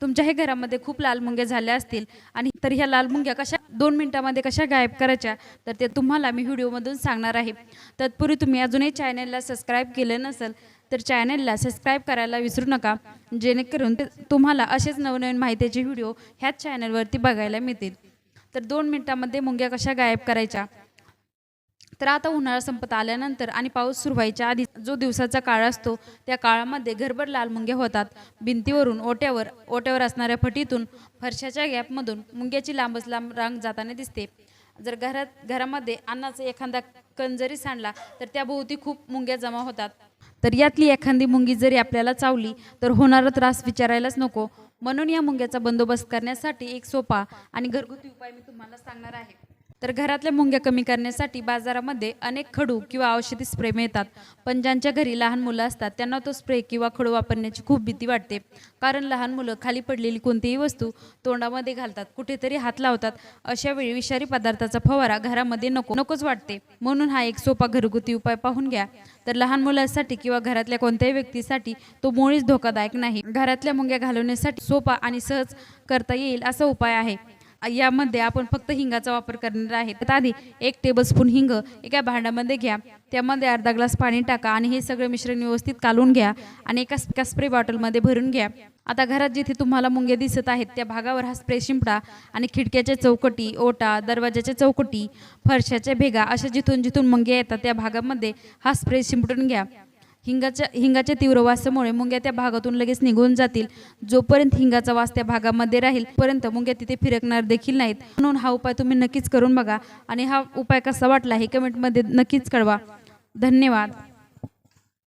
तुमच्याही घरामध्ये खूप लाल मुंग्या झाल्या असतील आणि तर ह्या लाल मुंग्या कशा दोन मिनटामध्ये कशा गायब करायच्या तर ते तुम्हाला मी व्हिडिओमधून सांगणार आहे. तत्पूर्वी तुम्ही अजूनही चॅनलला सबस्क्राईब केलं नसेल तर चॅनलला सबस्क्राईब करायला विसरू नका. जेणेकरून ते तुम्हाला असेच नवनवीन माहितीचे व्हिडिओ ह्याच चॅनलवरती बघायला मिळतील. तर दोन मिनटामध्ये मुंग्या कशा गायब करायच्या तर आता उन्हाळा संपत आल्यानंतर आणि पाऊस सुरू व्हायच्या आधी जो दिवसाचा काळ असतो त्या काळामध्ये घरभर लाल मुंग्या होतात. भिंतीवरून ओट्यावर ओट्यावर असणाऱ्या फटीतून फरशाच्या गॅपमधून मुंग्याची लांबच लांब रांग जाताना दिसते. जर घरात घरामध्ये अन्नाचा एखादा कण जरी सांडला तर त्याभोवती खूप मुंग्या जमा होतात. तर यातली एखादी मुंगी जरी आपल्याला चावली तर होणारा त्रास विचारायलाच नको. म्हणून या मुंग्याचा बंदोबस्त करण्यासाठी एक सोपा आणि घरगुती उपाय मी तुम्हाला सांगणार आहे. तर घरातल्या मुंग्या कमी करण्यासाठी बाजारामध्ये अनेक खडू किंवा औषधी स्प्रे मिळतात. पण ज्यांच्या घरी लहान मुलं असतात त्यांना तो स्प्रे किंवा खडू वापरण्याची खूप भीती वाटते. कारण लहान मुलं खाली पडलेली कोणतीही वस्तू तोंडामध्ये घालतात कुठेतरी हात लावतात. अशा वेळी विषारी पदार्थाचा फवारा घरामध्ये नको नकोच वाटते. म्हणून हा एक सोपा घरगुती उपाय पाहून घ्या. तर लहान मुलांसाठी किंवा घरातल्या कोणत्याही व्यक्तीसाठी तो मुळीच धोकादायक नाही. घरातल्या मुंग्या घालवण्यासाठी सोपा आणि सहज करता येईल असा उपाय आहे. यामध्ये आपण फक्त हिंगाचा वापर करणार आहे. तर आधी एक टेबलस्पून हिंग एका भांड्यामध्ये घ्या. त्यामध्ये अर्धा ग्लास पाणी टाका आणि हे सगळं मिश्रण व्यवस्थित कालून घ्या आणि एका एका स्प्रे बॉटलमध्ये भरून घ्या. आता घरात जिथे तुम्हाला मुंगे दिसत आहेत त्या भागावर हा स्प्रे शिंपडा आणि खिडक्याच्या चौकटी ओटा दरवाजाच्या चौकटी फरशाच्या भेगा अशा जिथून जिथून मुंगे येतात त्या भागामध्ये हा स्प्रे शिंपडून घ्या. हिंगाच्या हिंगाच्या तीव्र वासामुळे मुंग्या त्या भागातून लगेच निघून जातील. जोपर्यंत हिंगाचा वास त्या भागामध्ये राहील पर्यंत मुंग्या तिथे फिरकणार देखील नाहीत. म्हणून हा उपाय तुम्ही नक्कीच करून बघा. आणि हा उपाय कसा वाटला हे कमेंटमध्ये नक्कीच कळवा. धन्यवाद.